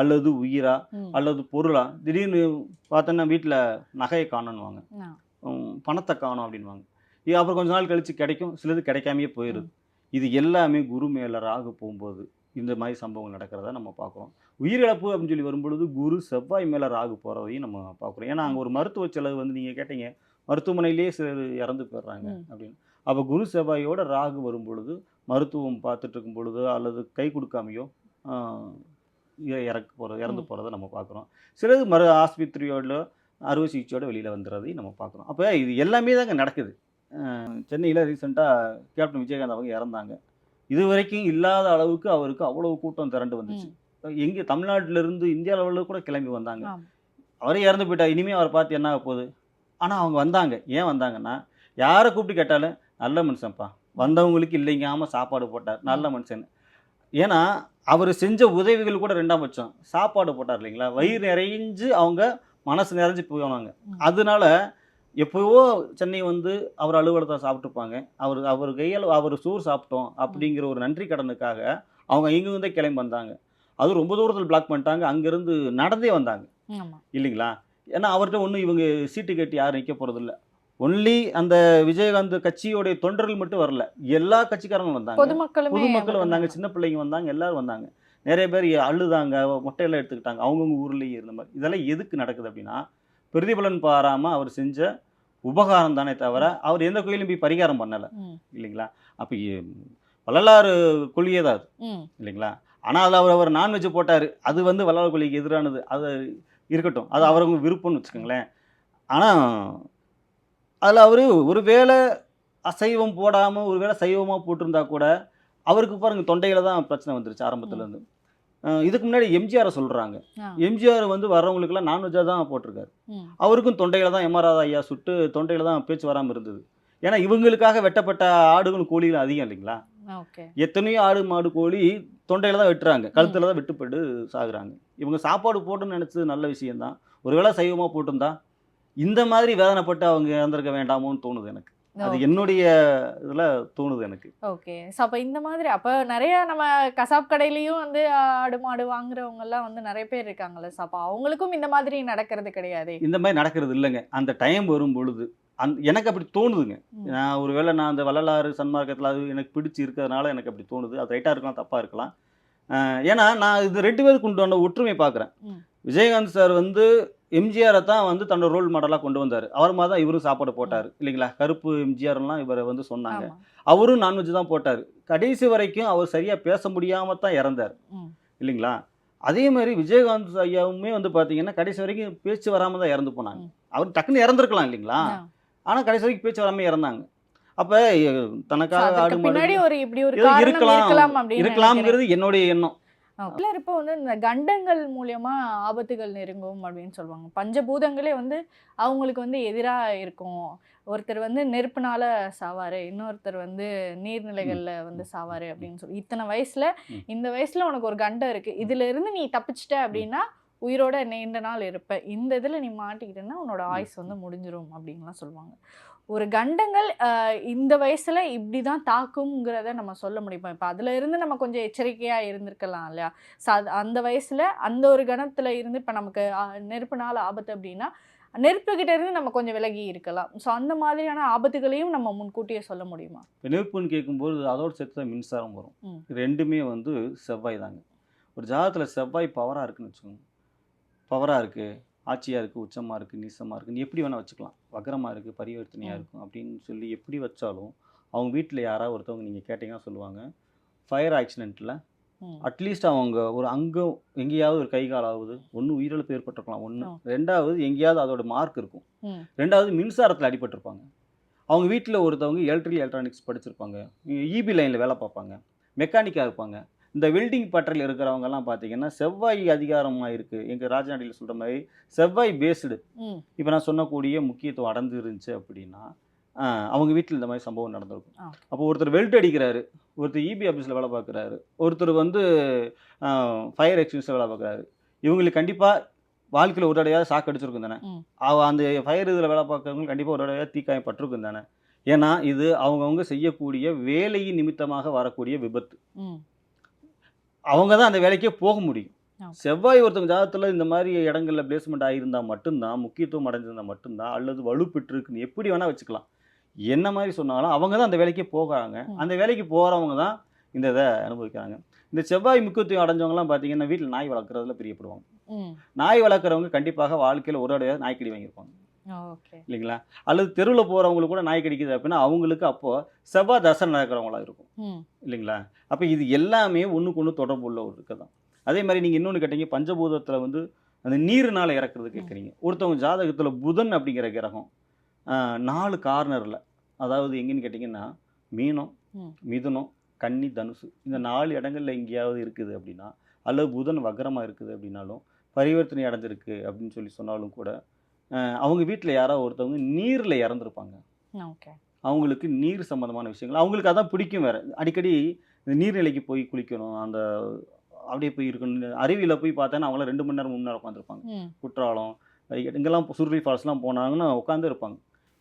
அல்லது உயிரா. அல்லது பொருளா திடீர்னு பார்த்தோன்னா வீட்டில் நகையை. உம், பணத்தை காணும் அப்படின்வாங்க இது அப்புறம் கொஞ்ச நாள் கழித்து கிடைக்கும் சிலது கிடைக்காமையே போயிடுது. இது எல்லாமே குரு மேலே ராகு போகும்போது இந்த மாதிரி சம்பவங்கள் நடக்கிறத நம்ம பார்க்குறோம். உயிரிழப்பு அப்படின்னு சொல்லி வரும்பொழுது குரு செவ்வாய் மேலே ராகு போகிறதையும் நம்ம பார்க்குறோம். ஏன்னா அங்கே ஒரு மருத்துவ செலவு வந்து நீங்கள் கேட்டீங்க மருத்துவமனையிலேயே சிலர் இறந்து போயிடுறாங்க. அப்படின்னு. அப்போ குரு செவ்வாயோட ராகு வரும் பொழுது மருத்துவம் பார்த்துட்டு இருக்கும் பொழுது அல்லது கை கொடுக்காமையோ இறக்க போகிறது இறந்து. போகிறத நம்ம பார்க்குறோம் சிலது மரு ஆஸ்பத்திரியோட அறுவை சிகிச்சையோட வெளியில் வந்துடுறதையும் நம்ம பார்க்குறோம் அப்போ இது எல்லாமே தாங்க நடக்குது. சென்னையில் ரீசெண்டாக கேப்டன் விஜயகாந்த் அவங்க இறந்தாங்க. இது வரைக்கும் இல்லாத அளவுக்கு அவருக்கு அவ்வளவு கூட்டம் திரண்டு வந்துச்சு. எங்கே தமிழ்நாட்டுல இருந்து இந்தியா லெவலில் கூட கிளம்பி வந்தாங்க. அவரே இறந்து போயிட்டா இனிமேல் அவரை பார்த்து என்ன ஆக போகுது? ஆனால் அவங்க வந்தாங்க. ஏன் வந்தாங்கன்னா யாரை கூப்பிட்டு கேட்டாலும் நல்ல மனுஷன்ப்பா. வந்தவங்களுக்கு இல்லைங்காம சாப்பாடு போட்டார். நல்ல மனுஷன். ஏன்னா அவர் செஞ்ச உதவிகள் கூட ரெண்டாம் பட்சம். சாப்பாடு போட்டார் இல்லைங்களா? வயிறு நிறைஞ்சு அவங்க மனசு நிறைஞ்சு போனாங்க. அதனால எப்போவோ சென்னை வந்து அவர் அலுவலகத்தை சாப்பிட்டுருப்பாங்க அவர் அவர் கையால் அவர் சோறு சாப்பிட்டோம் அப்படிங்கிற ஒரு நன்றி கடனுக்காக அவங்க இங்கிருந்தே கிளம்பி வந்தாங்க. அது ரொம்ப தூரத்தில் பிளாக் பண்ணிட்டாங்க. அங்கேருந்து நடந்தே வந்தாங்க. இல்லைங்களா? ஏன்னா அவர்கிட்ட ஒன்றும் இவங்க சீட்டு கட்டி யாரும் நிற்க போகிறதில்ல ஒன்லி அந்த விஜயகாந்த் கட்சியோடைய தொண்டர்கள் மட்டும் வரல. எல்லா கட்சிக்காரங்களும் வந்தாங்க. பொதுமக்கள் வந்தாங்க. சின்ன பிள்ளைங்க வந்தாங்க. எல்லாரும் வந்தாங்க. நிறைய பேர் அழுதாங்க. மொட்டையெல்லாம் எடுத்துக்கிட்டாங்க. அவங்கவுங்க ஊர்லேயே இருந்த மாதிரி. இதெல்லாம் எதுக்கு நடக்குது அப்படின்னா பிரதிபலன் பாராமல் அவர் செஞ்ச உபகாரம் தானே தவிர அவர் எந்த கோயிலும் போய் பரிகாரம் பண்ணலை. இல்லைங்களா? அப்போ வள்ளலாறு கொள்கையே தான் அது. இல்லைங்களா? ஆனால் அதில் அவர் அவர் நான்வெஜ் போட்டார். அது வந்து வள்ளலார் கொள்கைக்கு எதிரானது. அது இருக்கட்டும். அது அவரவங்க விருப்பம்னு வச்சுக்கோங்களேன். ஆனால் அதில் அவர் ஒரு வேளை அசைவம் போடாமல் ஒரு வேளை சைவமாக போட்டிருந்தா கூட அவருக்கு பாருங்க தொண்டையில தான் பிரச்சனை வந்துருச்சு ஆரம்பத்துல இருந்து அஹ் இதுக்கு முன்னாடி எம்ஜிஆரை சொல்கிறாங்க எம்ஜிஆர் வந்து வர்றவங்களுக்கெல்லாம் நான்வெஜ்ஜாக தான் போட்டிருக்காரு. அவருக்கும் தொண்டையில தான் எம்ஆர்ஆர் ஐயா சுட்டு தொண்டையில தான் பேச்சு வராமல் இருந்தது. ஏன்னா இவங்களுக்காக வெட்டப்பட்ட ஆடுகளும் கோழிகளும் அதிகம் இல்லைங்களா? எத்தனையோ ஆடு மாடு கோழி தொண்டையில தான் வெட்டுறாங்க. கழுத்துல தான் வெட்டுப்பட்டு சாகுறாங்க. இவங்க சாப்பாடு போட்டுன்னு நினைச்சது நல்ல விஷயம்தான். ஒருவேளை சைவமா போட்டிருந்தா இந்த மாதிரி வேதனைப்பட்டு அவங்க இறந்திருக்க வேண்டாமோன்னு தோணுது எனக்கு. அது என்னுடைய இதுல தோணுது எனக்கு. ஓகே. ஸோ அப்போ இந்த மாதிரி அப்போ நிறைய நம்ம கசாப் கடையிலயும் வந்து ஆடு மாடு வாங்குறவங்க எல்லாம் வந்து நிறைய பேர் இருக்காங்கல்ல. ஸோ அப்போ அவங்களுக்கும் இந்த மாதிரி நடக்கிறது கிடையாது. இந்த மாதிரி நடக்கிறது இல்லைங்க. அந்த டைம் வரும் பொழுது அந் எனக்கு அப்படி தோணுதுங்க. நான் ஒருவேளை நான் அந்த வள்ளலாறு சன்மார்க்கத்தில் அது எனக்கு பிடிச்சி இருக்கிறதுனால எனக்கு அப்படி தோணுது. அது ரைட்டாக இருக்கலாம் தப்பாக இருக்கலாம். ஏன்னா நான் இது ரெண்டு பேருக்கு கொண்டு ஒற்றுமை பார்க்குறேன். விஜயகாந்த் சார் வந்து எம்ஜிஆரை தான் வந்து தன்னோட ரோல் மாடலாக கொண்டு வந்தார். அவர் மாதிரி தான் இவரும் சாப்பாடு போட்டார். இல்லைங்களா? கருப்பு எம்ஜிஆர்லாம் இவரை வந்து சொன்னாங்க. அவரும் நான்வெஜ் தான் போட்டார். கடைசி வரைக்கும் அவர் சரியாக பேச முடியாமல் தான் இறந்தார். இல்லைங்களா? அதே மாதிரி விஜயகாந்த் ஐயாவுமே வந்து பார்த்தீங்கன்னா கடைசி வரைக்கும் பேச்சு வராமல் தான் இறந்து போனாங்க. அவர் டக்குன்னு இறந்துருக்கலாம் இல்லைங்களா. ஆனால் கடைசி வரைக்கும் பேச்சு வராமல் இறந்தாங்க. அப்போ தனக்காக ஆடு மாடு இருக்கலாம். இருக்கலாம்ங்கிறது என்னுடைய எண்ணம். இல்லை இப்போ வந்து இந்த கண்டங்கள் மூலியமா ஆபத்துகள் நெருங்கும் அப்படின்னு சொல்லுவாங்க. பஞ்சபூதங்களே வந்து அவங்களுக்கு வந்து எதிராக இருக்கும். ஒருத்தர் வந்து நெருப்புனால சாவாரு இன்னொருத்தர் வந்து நீர்நிலைகள்ல வந்து சாவாரு அப்படின்னு சொல்லி. இத்தனை வயசுல. இந்த வயசுல உனக்கு ஒரு கண்டம் இருக்கு. இதுல இருந்து நீ தப்பிச்சிட்ட அப்படின்னா உயிரோட நீண்ட நாள் இருப்ப. இந்த இதுல நீ மாட்டிக்கிட்டேன்னா உன்னோட ஆயுஸ் வந்து முடிஞ்சிரும் அப்படின்லாம் சொல்லுவாங்க. ஒரு கண்டங்கள் இந்த வயசுல இப்படிதான் தாக்குங்கிறத நம்ம சொல்ல முடியும்? இப்போ அதுல இருந்து நம்ம கொஞ்சம் எச்சரிக்கையா இருந்திருக்கலாம் இல்லையா? ஸோ அது அந்த வயசுல அந்த ஒரு கணத்துல இருந்து இப்போ நமக்கு நெருப்புனால ஆபத்து அப்படின்னா நெருப்புகிட்ட இருந்து நம்ம கொஞ்சம் விலகி இருக்கலாம். ஸோ அந்த மாதிரியான ஆபத்துகளையும் நம்ம முன்கூட்டியே சொல்ல முடியுமா? இப்போ நெருப்புன்னு கேட்கும்போது அதோட சேர்த்து தான் மின்சாரம் வரும். ரெண்டுமே வந்து செவ்வாய் தாங்க. ஒரு ஜாதகத்தில் செவ்வாய் பவராக இருக்குன்னு வச்சுக்கோங்க. பவராக இருக்குது ஆட்சியாக இருக்குது உச்சமாக இருக்குது நீசமாக இருக்குன்னு எப்படி வேணால் வச்சுக்கலாம். வக்கரமாக இருக்குது பரிவர்த்தனையாக. இருக்கும் அப்படின்னு சொல்லி எப்படி வச்சாலும் அவங்க வீட்டில் யாராவது ஒருத்தவங்க நீங்கள் கேட்டிங்கன்னா சொல்லுவாங்க ஃபயர் ஆக்சிடெண்ட்டில். அட்லீஸ்ட் அவங்க ஒரு அங்கம் எங்கேயாவது ஒரு கை காலாவது ஒன்று உயிரிழப்பு ஏற்பட்டிருக்கலாம் ஒன்று. ரெண்டாவது எங்கேயாவது அதோட மார்க் இருக்கும். ரெண்டாவது மின்சாரத்தில் அடிபட்டிருப்பாங்க அவங்க வீட்டில் ஒருத்தவங்க எலக்ட்ரிக்கல் எலக்ட்ரானிக்ஸ் படிச்சிருப்பாங்க இபி லைனில் வேலை பார்ப்பாங்க மெக்கானிக்காக இருப்பாங்க இந்த வெல்டிங் பட்டறையில் இருக்கிறவங்கெல்லாம் பார்த்தீங்கன்னா செவ்வாய் அதிகாரமாக இருக்குது எங்கள் ராஜநாட்டில் சொல்கிற மாதிரி செவ்வாய் பேஸ்டு. இப்போ நான் சொன்னக்கூடிய முக்கியத்துவம் அடைஞ்சு இருந்துச்சு அப்படின்னா அவங்க வீட்டில் இந்த மாதிரி சம்பவம் நடந்திருக்கும். அப்போ ஒருத்தர் வெல்ட் அடிக்கிறாரு. ஒருத்தர் இபி ஆஃபீஸில் வேலை பார்க்குறாரு. ஒருத்தர் வந்து ஃபயர் எக்ஸ்டிங்ஸில் வேலை பார்க்குறாரு. இவங்களுக்கு கண்டிப்பாக வாழ்க்கையில் ஒரு தடையாவது சாக்கு அடிச்சிருக்கும் தானே. அவ அந்த ஃபயர் இதில் வேலை பார்க்குறவங்க கண்டிப்பாக ஒரு தடையாக தீக்காயம் பட்டிருக்கும் தானே. ஏன்னா இது அவங்கவுங்க செய்யக்கூடிய வேலையின் நிமித்தமாக வரக்கூடிய விபத்து. அவங்க தான் அந்த வேலைக்கே போக முடியும். செவ்வாய் ஒருத்தங்க ஜாதகத்தில் இந்த மாதிரி இடங்கள்ல பிளேஸ்மெண்ட் ஆகியிருந்தா மட்டும்தான் முக்கியத்துவம் அடைஞ்சிருந்தா மட்டும்தான் அல்லது வலுப்பெற்றிருக்குன்னு எப்படி வேணால் வச்சுக்கலாம் என்ன மாதிரி சொன்னாலும் அவங்க தான் அந்த வேலைக்கே போகிறாங்க. அந்த வேலைக்கு போகிறவங்க தான் இந்த இதை அனுபவிக்கிறாங்க இந்த செவ்வாய் முக்கியத்துவம் அடைஞ்சவங்கலாம் பார்த்தீங்கன்னா வீட்டில் நாய் வளர்க்குறதுல பிரியப்படுவாங்க. நாய் வளர்க்குறவங்க கண்டிப்பாக வாழ்க்கையில் ஒரு தடவை நாய்க்கடி வாங்கியிருப்பாங்க இல்லைங்களா? அல்லது தெருவில் போகிறவங்களுக்கு கூட நாய் கடிக்குது அப்படின்னா அவங்களுக்கு அப்போது செவ்வாய் தசை நடக்கிறவங்களா இருக்கும். இல்லைங்களா? அப்போ இது எல்லாமே ஒன்றுக்கு ஒன்று தொடர்பு உள்ள ஒரு தான் அதே மாதிரி நீங்கள் இன்னொன்று கேட்டீங்க பஞ்சபூதத்தில் வந்து அந்த நீருனால இறக்குறது கேட்குறீங்க. ஒருத்தவங்க ஜாதகத்தில் புதன் அப்படிங்கிற கிரகம் நாலு கார்னரில் அதாவது எங்கேன்னு கேட்டிங்கன்னா மீனம். மிதுனம் கன்னி தனுசு இந்த நாலு இடங்கள்ல எங்கேயாவது இருக்குது அப்படின்னா அல்லது புதன் வக்ரமாக இருக்குது அப்படின்னாலும் பரிவர்த்தனை அடைஞ்சிருக்கு அப்படின்னு சொல்லி சொன்னாலும் கூட அவங்க வீட்டில் யாராவது ஒருத்தவங்க நீரில் இறந்துருப்பாங்க. அவங்களுக்கு நீர் சம்மந்தமான விஷயங்கள். அவங்களுக்கு அதான் பிடிக்கும் வேற. அடிக்கடி இந்த நீர்நிலைக்கு போய் குளிக்கணும் அந்த அப்படியே போய் இருக்கணும். அருவியில் போய் பார்த்தேன்னா அவங்களாம் ரெண்டு மணி நேரம் மூணு நேரம் உட்காந்துருப்பாங்க. குற்றாலம் இங்கெல்லாம் சுருளி ஃபால்ஸ்லாம் போனாங்கன்னா உட்காந்து இருப்பாங்க.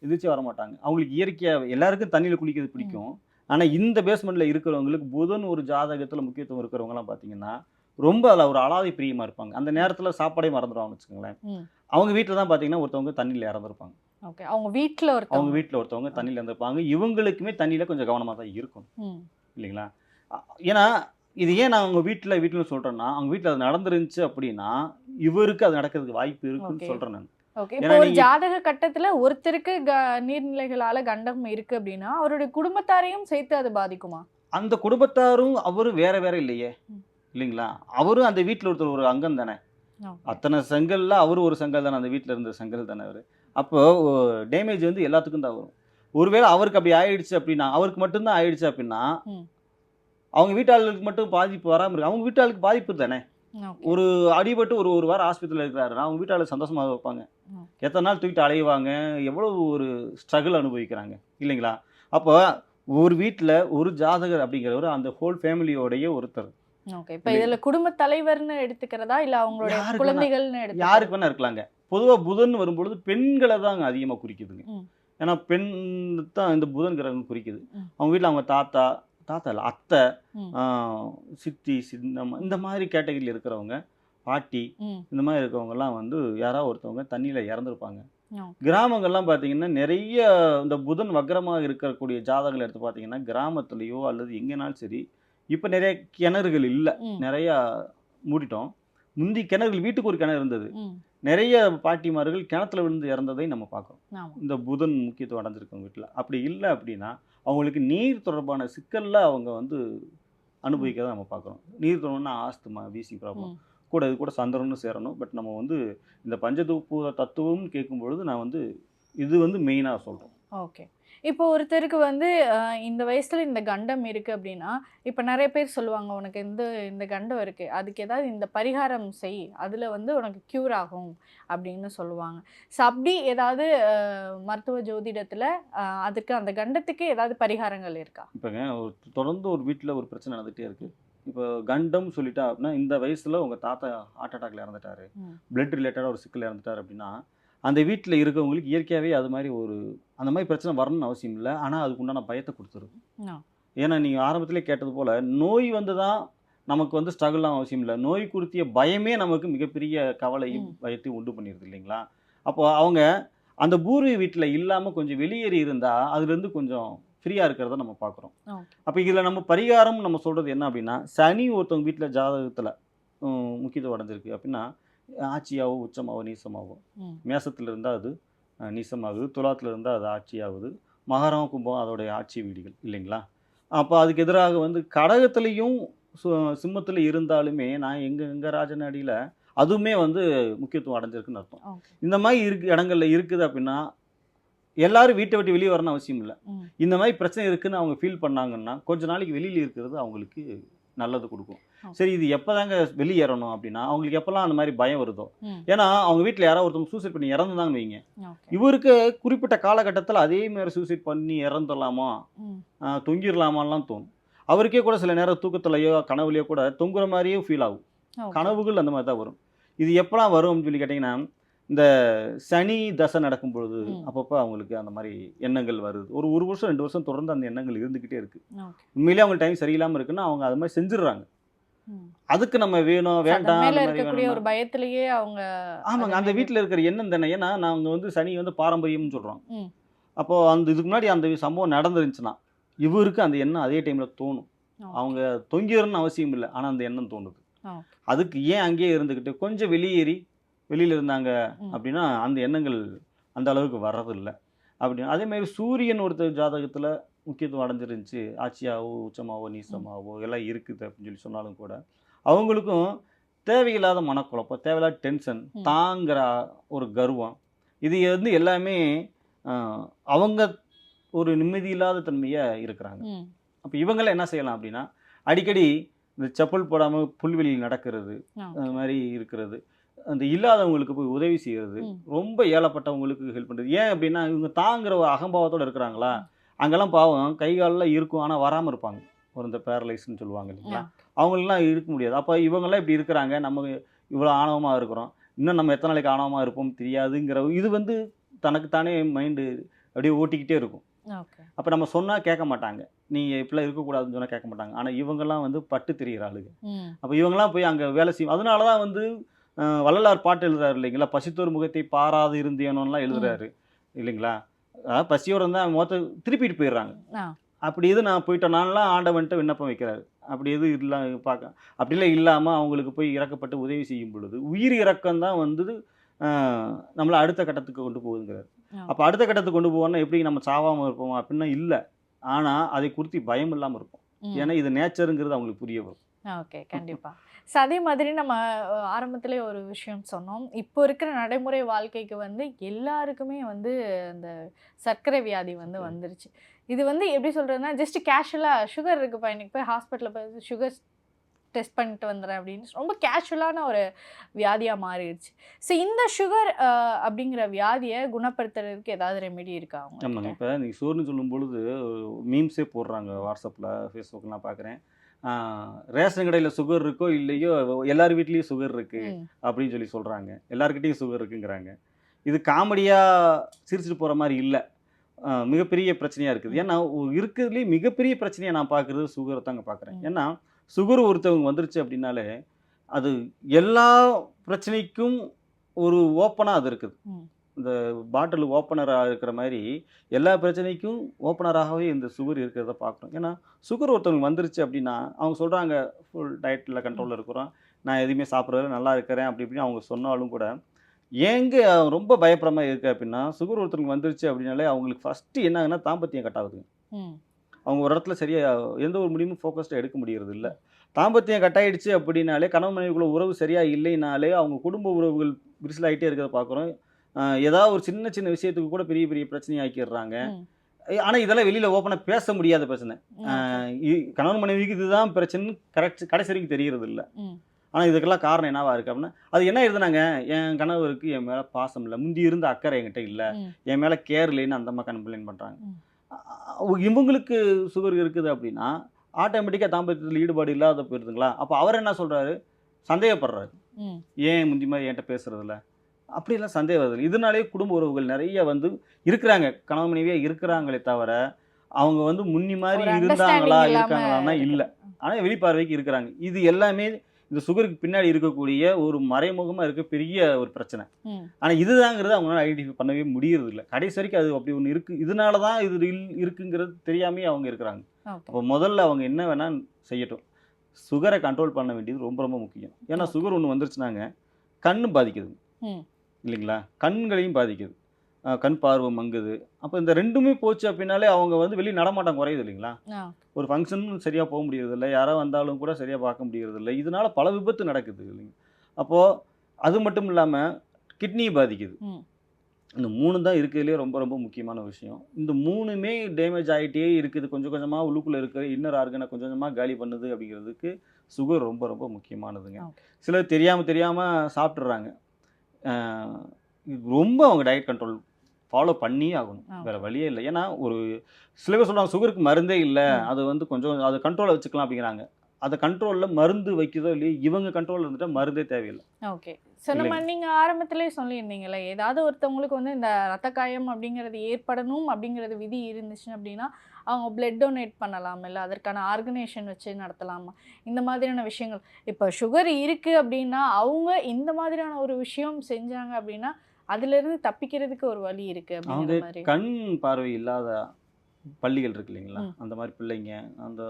எதிர்த்து வர மாட்டாங்க அவங்களுக்கு இயற்கையாக எல்லாருக்கும் தண்ணியில் குளிக்கிறது பிடிக்கும். ஆனால் இந்த பேஸ்மெண்ட்டில் இருக்கிறவங்களுக்கு புதன் ஒரு ஜாதகத்தில் முக்கியத்துவம் இருக்கிறவங்கலாம் பார்த்தீங்கன்னா ரொம்ப அதில் ஒரு அலாதி பிரியமாக இருப்பாங்க. அந்த நேரத்தில் சாப்பாடே மறந்துடுவாங்க வச்சுக்கோங்களேன். அவங்க வீட்டில் தான் பார்த்தீங்கன்னா ஒருத்தவங்க தண்ணியில் இறந்துருப்பாங்க. ஓகே அவங்க வீட்ல அவங்க ஒருத்தவங்க வீட்டில் ஒருத்தவங்க தண்ணியில் இருந்திருப்பாங்க. இவங்களுக்குமே தண்ணியில் கொஞ்சம் கவனமாக தான் இருக்கும் இல்லைங்களா? ஏன்னா இது ஏன் நான் அவங்க வீட்டில் வீட்டில் சொல்கிறேன்னா அவங்க வீட்டில் அது நடந்துருந்துச்சு அப்படின்னா இவருக்கு அது நடக்கிறதுக்கு வாய்ப்பு இருக்குன்னு. சொல்கிறேன் நான். ஓகே ஏன்னா இப்போ ஒரு ஜாதக கட்டத்துல ஒருத்தருக்கு நீர்நிலைகளால கண்டம் இருக்கு அப்படின்னா அவருடைய குடும்பத்தாரையும் சேர்த்து அது பாதிக்குமா? அந்த குடும்பத்தாரும் அவரும் வேற வேற இல்லையே. இல்லைங்களா? அவரும் அந்த வீட்டில் ஒருத்தர் ஒரு அங்கம் தானே. அத்தனை செங்கல்ல அவரு ஒரு செங்கல் தானே அந்த வீட்டில் இருந்த செங்கல் தானே அவர். அப்போ டேமேஜ் வந்து எல்லாத்துக்கும் தான் வரும். ஒருவேளை அவருக்கு அப்படி ஆயிடுச்சு அப்படின்னா அவருக்கு மட்டும்தான் ஆயிடுச்சு அப்படின்னா. அவங்க வீட்டாளுக்கு மட்டும் பாதிப்பு வராமல் இருக்கு. அவங்க வீட்டாளுக்கு பாதிப்பு தானே. ஒரு அடிபட்டு ஒரு ஒரு வாரம் ஹாஸ்பிட்டலில் இருக்கிறாருன்னா அவங்க வீட்டாளர் சந்தோஷமாக வைப்பாங்க. எத்தனை நாள் தூக்கிட்டு அலையுவாங்க எவ்வளவு ஒரு ஸ்ட்ரகிள் அனுபவிக்கிறாங்க இல்லைங்களா? அப்போ ஒரு வீட்டில் ஒரு ஜாதகர் அப்படிங்கிறவர் அந்த ஹோல் ஃபேமிலியோடைய ஒருத்தர். ஓகே. இப்போ இதுல குடும்ப தலைவர்னு எடுத்துக்கிறதா? இல்ல அவங்களுடைய குழந்தைகள்னு எடுத்து யாருக்கு வேணா இருக்கலாங்க. பொதுவாக புதன் வரும்பொழுது பெண்களை தான் அதிகமாக குறிக்குதுங்க. ஏன்னா பெண் தான் இந்த புதன் கிரகம் குறிக்குது. அவங்க வீட்டில் அவங்க தாத்தா தாத்தா இல்லை அத்தை சித்தி சின்னம்மா இந்த மாதிரி கேட்டகரியில் இருக்கிறவங்க பாட்டி இந்த மாதிரி இருக்கவங்கலாம் வந்து யாராவது ஒருத்தவங்க தண்ணியில் இறந்துருப்பாங்க. கிராமங்கள்லாம் பார்த்தீங்கன்னா நிறைய இந்த புதன் வக்ரமாக இருக்கக்கூடிய ஜாதகங்கள் எடுத்து பார்த்தீங்கன்னா கிராமத்துலேயோ அல்லது எங்கேனாலும் சரி இப்போ நிறைய கிணறுகள் இல்லை. நிறையா மூடிட்டோம். முந்தி கிணறுகள் வீட்டுக்கு ஒரு கிணறு இருந்தது. நிறைய பாட்டிமார்கள் கிணத்துல விழுந்து இறந்ததை நம்ம பார்க்குறோம். இந்த புதன் முக்கியத்துவம் அடைஞ்சிருக்கவங்க வீட்டில். அப்படி இல்லை அப்படின்னா அவங்களுக்கு நீர் தொடர்பான சிக்கல்ல அவங்க வந்து அனுபவிக்கிறத நம்ம பார்க்குறோம். நீர் தொடர்புனா ஆஸ்துமா வீசி ப்ராப்ளம். கூட இது கூட சந்திரனும் சேரணும். பட் நம்ம வந்து இந்த பஞ்சதூப்பு தத்துவம் கேட்கும் பொழுது நான் வந்து இது வந்து மெயினாக சொல்கிறோம் ஓகே. இப்போ ஒருத்தருக்கு வந்து இந்த வயசுல இந்த கண்டம் இருக்கு அப்படின்னா இப்போ நிறைய பேர் சொல்லுவாங்க உனக்கு இந்த இந்த கண்டம் இருக்கு. அதுக்கு ஏதாவது இந்த பரிகாரம் செய். அதுல வந்து உனக்கு க்யூர் ஆகும். அப்படின்னு சொல்லுவாங்க. ஸோ அப்படி ஏதாவது மருத்துவ ஜோதிடத்துல அதுக்கு அந்த கண்டத்துக்கு ஏதாவது பரிகாரங்கள் இருக்கா? இப்போங்க ஒரு தொடர்ந்து ஒரு வீட்டில் ஒரு பிரச்சனை நடந்துகிட்டே இருக்குது இப்போ கண்டம் சொல்லிட்டா அப்படின்னா இந்த வயசில் உங்கள் தாத்தா ஹார்ட் அட்டாக்ல இறந்துட்டாரு. பிளட் ரிலேட்டடாக ஒரு சிக்கல் இறந்துட்டார் அப்படின்னா அந்த வீட்டில் இருக்கவங்களுக்கு இயற்கையாகவே அது மாதிரி ஒரு அந்த மாதிரி பிரச்சனை வரணும்னு அவசியம் இல்லை. ஆனால் அதுக்கு உண்டான பயத்தை கொடுத்துருது. ஆ. ஏன்னா நீங்கள் ஆரம்பத்திலே கேட்டது போல் நோய் வந்து தான் நமக்கு வந்து ஸ்ட்ரகிள்லாம் அவசியம் இல்லை. நோய் குறித்திய பயமே நமக்கு மிகப்பெரிய கவலையும். பயத்தையும் உண்டு பண்ணிடுது இல்லைங்களா? அப்போ அவங்க அந்த பூர்வீக வீட்டில் இல்லாமல் கொஞ்சம் வெளியேறி இருந்தால் அதுலேருந்து கொஞ்சம் ஃப்ரீயாக இருக்கிறத நம்ம பார்க்குறோம் அப்போ இதில் நம்ம பரிகாரம் நம்ம சொல்கிறது என்ன அப்படின்னா சனி ஒருத்தவங்க வீட்டில் ஜாதகத்தில் முக்கியத்துவம் அடைஞ்சிருக்கு அப்படின்னா ஆட்சியாவோ உச்சமாவோ நீசமாவோ? ம். மேசத்தில் இருந்தால் அது நீசமாகுது. துலாத்தில் இருந்தால் அது ஆட்சியாகுது. மகரம் கும்பம் அதோடைய ஆட்சி வீடுகள் இல்லைங்களா? அப்போ அதுக்கு எதிராக வந்து கடகத்துலேயும் சிம்மத்தில் இருந்தாலுமே நான் எங்கள் எங்கள் ராஜநாடியில் அதுவுமே வந்து முக்கியத்துவம் அடைஞ்சிருக்குன்னு அர்த்தம். இந்த மாதிரி இருக்கு இடங்கள்ல இருக்குது அப்படின்னா எல்லாரும் வீட்டை விட்டு வெளியே வரணும் அவசியம் இல்லை. இந்த மாதிரி பிரச்சனை இருக்குன்னு அவங்க ஃபீல் பண்ணாங்கன்னா கொஞ்ச நாளைக்கு வெளியில் இருக்கிறது அவங்களுக்கு நல்லது கொடுக்கும். சரி இது எப்போதாங்க வெளியேறணும் அப்படின்னா அவங்களுக்கு எப்போல்லாம் அந்த மாதிரி பயம் வருதோ? ஏன்னா அவங்க வீட்டில் யாராவது ஒருத்தவங்க சூசைட் பண்ணி இறந்துதாங்கன்னு வைங்க. இவருக்கு குறிப்பிட்ட காலகட்டத்தில் அதே மாதிரி சூசைட் பண்ணி இறந்துடலாமா? தொங்கிடலாமான்லாம் தோணும். அவருக்கே கூட சில நேரம் தூக்கத்துலையோ கனவுலையோ கூட தொங்குற மாதிரியே ஃபீல் ஆகும். கனவுகள் அந்த மாதிரி தான் வரும். இது எப்பலாம் வரும் அப்படின்னு சொல்லி கேட்டிங்கன்னா இந்த சனி தசை நடக்கும் பொழுது. அப்பப்போ அவங்களுக்கு அந்த மாதிரி எண்ணங்கள் வருது. ஒரு ஒரு வருஷம் ரெண்டு வருஷம் தொடர்ந்து அந்த எண்ணங்கள் இருந்துக்கிட்டே இருக்கு. ஓகே. உண்மையிலேயே அவங்க டைம் சரியில்லாமல் இருக்குன்னா அவங்க அது மாதிரி செஞ்சிடுறாங்க. அதுக்கு நம்ம வேணும் வேண்டாம் ஒரு பயத்திலேயே அவங்க ஆமாங்க அந்த வீட்டில் இருக்கிற எண்ணம் தானே. ஏன்னா நாங்கள் வந்து சனி வந்து பாரம்பரியம்னு சொல்கிறோம். அப்போ அந்த இதுக்கு முன்னாடி அந்த சம்பவம் நடந்துருந்துச்சுன்னா இவருக்கு அந்த எண்ணம் அதே டைமில் தோணும். அவங்க தொங்கிடணும்னு அவசியம் இல்லை. ஆனால் அந்த எண்ணம் தோணுது. அதுக்கு ஏன் அங்கேயே இருந்துக்கிட்டு கொஞ்சம் வெளியேறி வெளியில் இருந்தாங்க. அப்படின்னா அந்த எண்ணங்கள் அந்த அளவுக்கு வர்றதில்லை அப்படி அதே மாதிரி சூரியன் ஒருத்தர் ஜாதகத்தில் முக்கியத்துவம் அடைஞ்சிருந்துச்சு ஆட்சியாவோ உச்சமாவோ நீசமாவோ எல்லாம் இருக்குது அப்படின்னு சொல்லி சொன்னாலும் கூட அவங்களுக்கும் தேவையில்லாத மனக்குழப்பம் தேவையில்லாத டென்ஷன். தாங்கிற ஒரு கர்வம் இது வந்து எல்லாமே அவங்க ஒரு நிம்மதி இல்லாத தன்மையாக இருக்கிறாங்க அப்போ இவங்களாம் என்ன செய்யலாம் அப்படின்னா அடிக்கடி இந்த செப்பல் போடாமல் புல்வெளியில் நடக்கிறது. அந்த மாதிரி இருக்கிறது அந்த இல்லாதவங்களுக்கு போய் உதவி செய்கிறது. ரொம்ப ஏழப்பட்டவங்களுக்கு ஹெல்ப் பண்ணுறது ஏன் அப்படின்னா இவங்க தாங்குற ஒரு அகம்பாவத்தோடு இருக்கிறாங்களா? அங்கெல்லாம் பாவம் கை காலெல்லாம் இருக்கும் ஆனால் வராமல் இருப்பாங்க. ஒரு இந்த பேரலைஸ்ன்னு சொல்லுவாங்க இல்லைங்களா? அவங்களெலாம் இருக்க முடியாது. அப்போ இவங்கெல்லாம் இப்படி இருக்கிறாங்க நம்ம இவ்வளோ ஆணவமாக இருக்கிறோம். இன்னும் நம்ம எத்தனை நாளைக்கு ஆணவமாக இருப்போம் தெரியாதுங்கிற இது வந்து தனக்குத்தானே மைண்டு அப்படியே ஓட்டிக்கிட்டே இருக்கும். அப்போ நம்ம சொன்னால் கேட்க மாட்டாங்க. நீங்கள் இப்படிலாம் இருக்கக்கூடாதுன்னு சொன்னால் கேட்க மாட்டாங்க. ஆனால் இவங்கெல்லாம் வந்து பட்டு தெரிகிற ஆளுங்க. அப்போ இவங்கெல்லாம் போய் அங்கே வேலை செய்யும். அதனால தான் வந்து வள்ளலார் பாட்டு எழுதுறாரு இல்லைங்களா? பசித்தோர் முகத்தை பாராது இருந்தேனோலாம் எழுதுறாரு இல்லைங்களா? அதாவது பசியோட இருந்தால் மொத்த திருப்பிட்டு போயிடுறாங்க. அப்படி இது நான் போயிட்டேனாலாம் ஆண்டவன்ட்ட விண்ணப்பம் வைக்கிறாரு. அப்படி எது இல்லை பார்க்க அப்படிலாம் இல்லாமல் அவங்களுக்கு போய் இறக்கப்பட்டு உதவி செய்யும் பொழுது உயிர் இறக்கம் தான் வந்து நம்மளை அடுத்த கட்டத்துக்கு கொண்டு போகுதுங்கிறார். அப்போ அடுத்த கட்டத்துக்கு கொண்டு போவோம்னா எப்படி நம்ம சாவாமல் இருப்போம்? அப்படின்னா இல்லை. ஆனால் அதை குறித்து பயம் இல்லாமல் இருப்போம். ஏன்னா இது நேச்சருங்கிறது அவங்களுக்கு புரிய வரும். ஓகே. கண்டிப்பா. ஸோ அதே மாதிரி நம்ம ஆரம்பத்திலே ஒரு விஷயம் சொன்னோம். இப்போ இருக்கிற நடைமுறை வாழ்க்கைக்கு வந்து எல்லாருக்குமே வந்து அந்த சர்க்கரை வியாதி வந்து வந்துருச்சு. இது வந்து எப்படி சொல்றதுன்னா ஜஸ்ட் கேஷுவலாக சுகர் இருக்குப்பா இன்னைக்கு போய் ஹாஸ்பிட்டலில் போய் சுகர் டெஸ்ட் பண்ணிட்டு வந்துடுறேன் அப்படின்னு ரொம்ப கேஷுவலான ஒரு வியாதியாக மாறிடுச்சு. ஸோ இந்த சுகர் அப்படிங்கிற வியாதியை குணப்படுத்துறதுக்கு ஏதாவது ரெமெடி இருக்கா ஆமாங்க. இப்போ நீங்கள் சோறுன்னு சொல்லும் பொழுது மீம்ஸே போடுறாங்க வாட்ஸ்அப்பில் ஃபேஸ்புக்லாம் பார்க்குறேன். ரேஷன் கடையில் சுகர் இருக்கோ இல்லையோ எல்லார் வீட்லேயும் சுகர் இருக்குது அப்படின்னு சொல்லி சொல்கிறாங்க எல்லாருக்கிட்டையும் சுகர் இருக்குங்கிறாங்க. இது காமெடியாக சிரிச்சிட்டு போகிற மாதிரி இல்லை. மிகப்பெரிய பிரச்சனையாக இருக்குது. ஏன்னா இருக்கிறதுலேயே மிகப்பெரிய பிரச்சனையாக நான் பார்க்குறது சுகரை தாங்க பார்க்குறேன். ஏன்னா சுகர் ஒருத்தவங்க வந்துருச்சு அப்படின்னாலே அது எல்லா பிரச்சனைக்கும் ஒரு ஓப்பனாக அது இருக்குது. இந்த பாட்டில் ஓப்பனராக இருக்கிற மாதிரி எல்லா பிரச்சனைக்கும் ஓப்பனராகவே இந்த சுகர் இருக்கிறத பார்க்குறோம் ஏன்னா சுகர் ஒருத்தவங்க வந்துருச்சு அப்படின்னா அவங்க சொல்கிறாங்க ஃபுல் டயட்டில் கண்ட்ரோலில் இருக்கிறோம். நான் எதுவுமே சாப்பிட்றதுல நல்லா இருக்கிறேன். அப்படி இப்படின்னு அவங்க சொன்னாலும் கூட ஏங்க ரொம்ப பயப்படுற மாதிரி இருக்குது அப்படின்னா சுகர் ஒருத்தவங்களுக்கு வந்துருச்சு அப்படின்னாலே அவங்களுக்கு ஃபஸ்ட்டு என்ன ஆகுதுன்னா தாம்பத்தியம் கட் அவங்க ஒரு இடத்துல சரியாக எந்த ஒரு முடிவும் ஃபோக்கஸ்டாக எடுக்க முடியறது இல்லை. தாம்பத்தியம் கட் ஆயிடுச்சு அப்படின்னாலே கணவன் மனைவிக்குள்ள உறவு சரியாக இல்லைனாலே அவங்க குடும்ப உறவுகள் விரிசலாயிட்டே இருக்கிறத பார்க்குறோம். ஏதாவது ஒரு சின்ன சின்ன விஷயத்துக்கு கூட பெரிய பெரிய பிரச்சனை ஆக்கிடுறாங்க. ஆனால் இதெல்லாம் வெளியில் ஓப்பனாக பேச முடியாத பிரச்சனை. கணவன் மனைவிக்கு இதுதான் பிரச்சனைன்னு கரெக்ட் கடைசி வரைக்கும் தெரியறது இல்லை. ஆனால் இதுக்கெல்லாம் காரணம் என்னவா இருக்கு அப்படின்னா அது என்ன எழுதுனாங்க? என் கணவருக்கு என் மேலே பாசம் இல்லை. முந்தி இருந்த அக்கறை என்கிட்ட இல்லை. என் மேலே கேர் இல்லைன்னு அந்த அம்மா கம்ப்ளைண்ட் பண்ணுறாங்க. இவங்களுக்கு சுகர் இருக்குது அப்படின்னா ஆட்டோமேட்டிக்காக தாம்பத்தியத்தில் ஈடுபாடு இல்லாத போயிருதுங்களா? அப்போ அவர் என்ன சொல்கிறாரு சந்தேகப்படுறாரு. ஏன் முந்தி மாதிரி என்கிட்ட பேசுறதில்ல அப்படிலாம் சந்தேகம் வருது. இதனாலே குடும்ப உறவுகள் நிறைய வந்து இருக்கிறாங்க. கணவன் மனைவியாக இருக்கிறாங்களே தவிர அவங்க வந்து முன்னி மாதிரி இருந்தாங்களா இருக்காங்களான்னா இருக்கு. இல்லை. ஆனால் வெளிப்பார்வைக்கு இருக்கிறாங்க. இது எல்லாமே இந்த சுகருக்கு பின்னாடி இருக்கக்கூடிய ஒரு மறைமுகமாக இருக்க பெரிய ஒரு பிரச்சனை. ஆனால் இதுதாங்கிறது அவங்களால ஐடென்டிஃபை பண்ணவே முடியறது இல்லை. கடைசி வரைக்கும் அது அப்படி ஒன்று இருக்குது இதனால தான் இது இருக்குங்கிறது தெரியாமே அவங்க இருக்கிறாங்க. அப்போ முதல்ல அவங்க என்ன வேணால் செய்யட்டும். சுகரை கண்ட்ரோல் பண்ண வேண்டியது ரொம்ப ரொம்ப முக்கியம். ஏன்னா சுகர் ஒன்று வந்துருச்சுனாங்க கண்ணு பாதிக்குது. இல்லைங்களா? கண்களையும் பாதிக்குது. கண் பார்வை மங்குது. அப்போ இந்த ரெண்டுமே போச்சு அப்படின்னாலே அவங்க வந்து வெளியே நடமாட்டம் குறையுது இல்லைங்களா? ஒரு ஃபங்க்ஷன் சரியாக போக முடியறதில்ல. யாரோ வந்தாலும் கூட சரியாக பார்க்க முடியறதில்ல. இதனால பல விபத்து நடக்குது இல்லைங்க. அப்போது அது மட்டும் இல்லாமல் கிட்னி பாதிக்குது. இந்த மூணு தான் இருக்கிறதுலே ரொம்ப ரொம்ப முக்கியமான விஷயம். இந்த மூணுமே டேமேஜ் ஆகிட்டே இருக்குது. கொஞ்சம் கொஞ்சமாக உள்ளுக்குள்ளே இருக்கிற இன்னர் ஆர்கனை கொஞ்சம் கொஞ்சமாக காலி பண்ணுது அப்படிங்கிறதுக்கு சுகர் ரொம்ப ரொம்ப முக்கியமானதுங்க. சிலர் தெரியாமல் தெரியாமல் சாப்பிட்றாங்க ரொம்ப அவங்க டயட் கண்ட்ரோல் ஃபாலோ பண்ணியே ஆகணும். வேறு வழியே இல்லை. ஏன்னா ஒரு சில பேர் சொல்கிறாங்க சுகருக்கு மருந்தே இல்லை. அது வந்து கொஞ்சம் அது கண்ட்ரோலில் வச்சுக்கலாம் அப்படிங்கிறாங்க. அதை கண்ட்ரோலில் மருந்து வைக்கிறதோ இல்லையோ இவங்க கண்ட்ரோலில் இருந்துட்டா மருந்தே தேவையில்லை. ஓகே. ஸோ நம்ம நீங்க ஆரம்பத்திலே சொல்லியிருந்தீங்கல்ல ஏதாவது ஒருத்தவங்களுக்கு வந்து இந்த ரத்த காயம் அப்படிங்கிறது ஏற்படணும் அப்படிங்கிறது விதி இருந்துச்சு அப்படின்னா அவங்க பிளட் டொனேட் பண்ணலாம் இல்லை அதற்கான ஆர்கனைசேஷன் வச்சு நடத்தலாமா? இந்த மாதிரியான விஷயங்கள். இப்போ சுகர் இருக்கு அப்படின்னா அவங்க இந்த மாதிரியான ஒரு விஷயம் செஞ்சாங்க அப்படின்னா அதுல இருந்து தப்பிக்கிறதுக்கு ஒரு வழி இருக்கு அப்படிங்கிற மாதிரி. கண் பார்வை இல்லாத பள்ளிகள் இருக்கு இல்லைங்களா. அந்த மாதிரி பிள்ளைங்க அந்த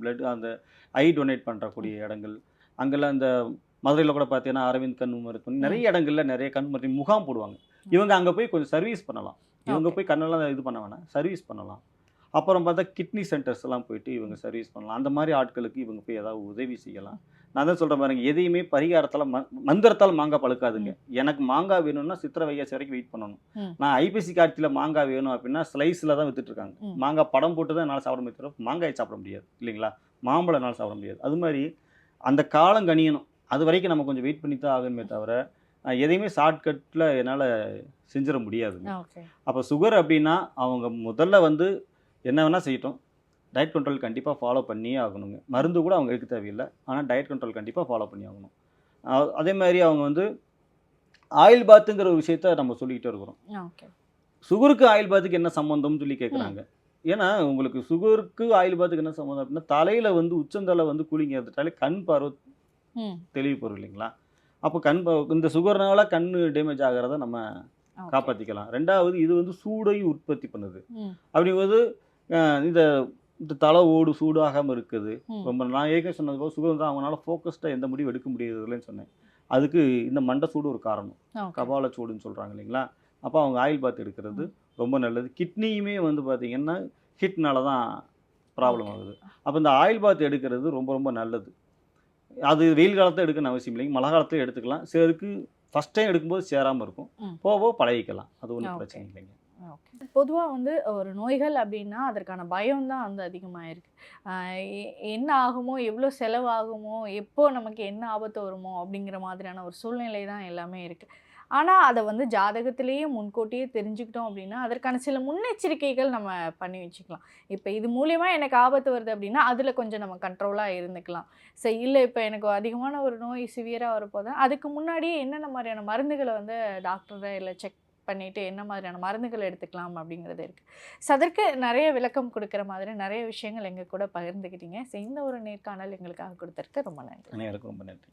பிளட் அந்த ஐ டொனேட் பண்ணுறக்கூடிய இடங்கள். அங்கெல்லாம் இந்த மதுரையில் கூட பார்த்தீங்கன்னா அரவிந்த் கண் மருத்துவம் நிறைய இடங்கள்ல நிறைய கண் மருத்துவம் முகாம் போடுவாங்க. இவங்க அங்கே போய் கொஞ்சம் சர்வீஸ் பண்ணலாம். இவங்க. போய் கண்ணெல்லாம் இது பண்ண வேணாம் சர்வீஸ் பண்ணலாம். அப்புறம் பார்த்தா கிட்னி சென்டர்ஸ் எல்லாம் போயிட்டு இவங்க சர்வீஸ் பண்ணலாம். அந்த மாதிரி ஆட்களுக்கு இவங்க போய் ஏதாவது உதவி செய்யலாம். நான் தான் சொல்கிறேன் பாருங்க எதையுமே பரிகாரத்தால் ம மந்திரத்தால் மாங்காய் பழுக்காதுங்க. எனக்கு மாங்காய் வேணும்னா சித்திரை வைகாசி வரைக்கும் வெயிட் பண்ணணும். நான் ஐபிசி கார்த்தியில் மாங்காய் வேணும் அப்படின்னா ஸ்லைஸில் தான் வித்துட்டு இருக்காங்க. மாங்காய் படம் போட்டு தான் என்னால் சாப்பிட முடியும் தவிர மாங்காய் சாப்பிட முடியாது இல்லைங்களா? மாம்பழம் என்னால் சாப்பிட முடியாது. அது மாதிரி அந்த காலம் கணியணும் அது வரைக்கும் நம்ம கொஞ்சம் வெயிட் பண்ணி தான் ஆகணுமே தவிர எதையுமே ஷார்ட்கட்டில் என்னால் செஞ்சிட முடியாதுங்க. அப்போ சுகர் அப்படின்னா அவங்க முதல்ல வந்து என்ன வேணால் செய்யட்டும். டயட் கண்ட்ரோல் கண்டிப்பாக ஃபாலோ பண்ணியே ஆகணுங்க. மருந்து கூட அவங்க எடுக்க தேவையில்லை. ஆனால் டயட் கண்ட்ரோல் கண்டிப்பாக ஃபாலோ பண்ணி ஆகணும். அதே மாதிரி அவங்க வந்து ஆயில் பாத்துங்கிற ஒரு விஷயத்த நம்ம சொல்லிக்கிட்டே இருக்கிறோம். சுகருக்கு ஆயில் பாத்துக்கு என்ன சம்மந்தம்னு சொல்லி கேட்குறாங்க ஏன்னா உங்களுக்கு சுகருக்கு ஆயில் பாத்துக்கு என்ன சம்மந்தம் அப்படின்னா தலையில் வந்து உச்சந்தலை வந்து கூலிங் ஏற்றுட்டாலே கண் பார்வை ம். தெளிவு பொருள் இல்லைங்களா? அப்போ கண் பா- இந்த சுகர்னால கண் டேமேஜ் ஆகிறத நம்ம. காப்பாற்றிக்கலாம் ரெண்டாவது இது வந்து சூடையும் உற்பத்தி பண்ணுது. ம். இந்த இந்த தலை ஓடு சூடாகாமல் இருக்குது. ரொம்ப நான் ஏற்கனவே சொன்னது போது சுகம் தான் அவங்களால ஃபோக்கஸ்டாக எந்த முடிவும் எடுக்க முடியறதில்லன்னு சொன்னேன். அதுக்கு இந்த மண்டை சூடு ஒரு காரணம். கபால சூடுன்னு சொல்கிறாங்க இல்லைங்களா? அப்போ அவங்க ஆயில் பாத் எடுக்கிறது ரொம்ப நல்லது. கிட்னியுமே வந்து பார்த்தீங்கன்னா ஹிட்னால தான் ப்ராப்ளம் ஆகுது. அப்போ இந்த ஆயில் பாத் எடுக்கிறது ரொம்ப ரொம்ப நல்லது. அது வெயில் காலத்தில் எடுக்கணும் அவசியம் இல்லைங்க. மழை காலத்தில் எடுத்துக்கலாம். சிலருக்கு ஃபஸ்ட் டைம் எடுக்கும்போது சேராமல் இருக்கும். போக போக பழகிக்கலாம். அது ஒன்றும். பிரச்சனை இல்லைங்க. பொதுவாக வந்து ஒரு நோய்கள் அப்படின்னா அதற்கான பயம் தான் வந்து அதிகமாக இருக்குது என்ன ஆகுமோ எவ்வளோ செலவாகுமோ எப்போ நமக்கு என்ன ஆபத்து வருமோ அப்படிங்கிற மாதிரியான ஒரு சூழ்நிலை தான் எல்லாமே இருக்குது ஆனால் அதை வந்து ஜாதகத்திலேயே முன்கூட்டியே தெரிஞ்சுக்கிட்டோம் அப்படின்னா அதற்கான சில முன்னெச்சரிக்கைகள் நம்ம பண்ணி வச்சுக்கலாம். இப்போ இது மூலியமாக எனக்கு ஆபத்து வருது அப்படின்னா அதில் கொஞ்சம் நம்ம கண்ட்ரோலாக இருந்துக்கலாம். சரி இல்லை இப்போ எனக்கு அதிகமான ஒரு நோய் சிவியராக வரப்போதான் அதுக்கு முன்னாடியே என்னென்ன மாதிரியான மருந்துகளை வந்து டாக்டரை இல்லை செக் பண்ணிட்டு என்ன மாதிரியான மருந்துகள் எடுத்துக்கலாம் அப்படிங்கிறது இருக்குது ஸோ அதற்கு நிறைய விளக்கம் கொடுக்குற மாதிரி நிறைய விஷயங்கள் எங்கள் கூட பகிர்ந்துக்கிட்டீங்க. ஸோ இந்த ஒரு நேர்காணல் எங்களுக்காக கொடுத்துருக்கு ரொம்ப நன்றி. அனைவருக்கும் ரொம்ப நன்றி